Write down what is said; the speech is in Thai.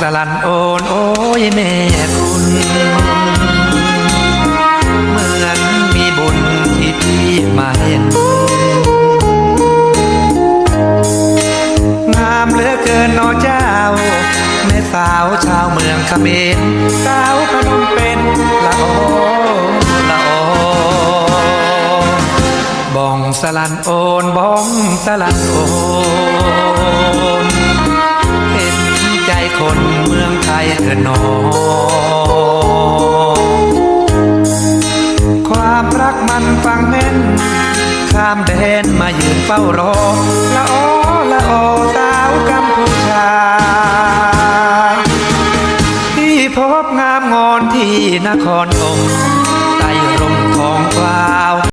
สลันโอนโอ้ยแม่คุณ เหมือนมีบุญที่พี่มาเห็นงามเหลือเกินนอเจ้า แม่สาวชาวเมืองเขมรสาวพนมเป็นละโอละโอบองสลันโอนบองสลันโอน เถิดหนอความรักมันฟังแม่น ข้ามแดนมายืนเฝ้ารอ ละออละออสาวกัมพูชา ที่พบงามงอนที่นคร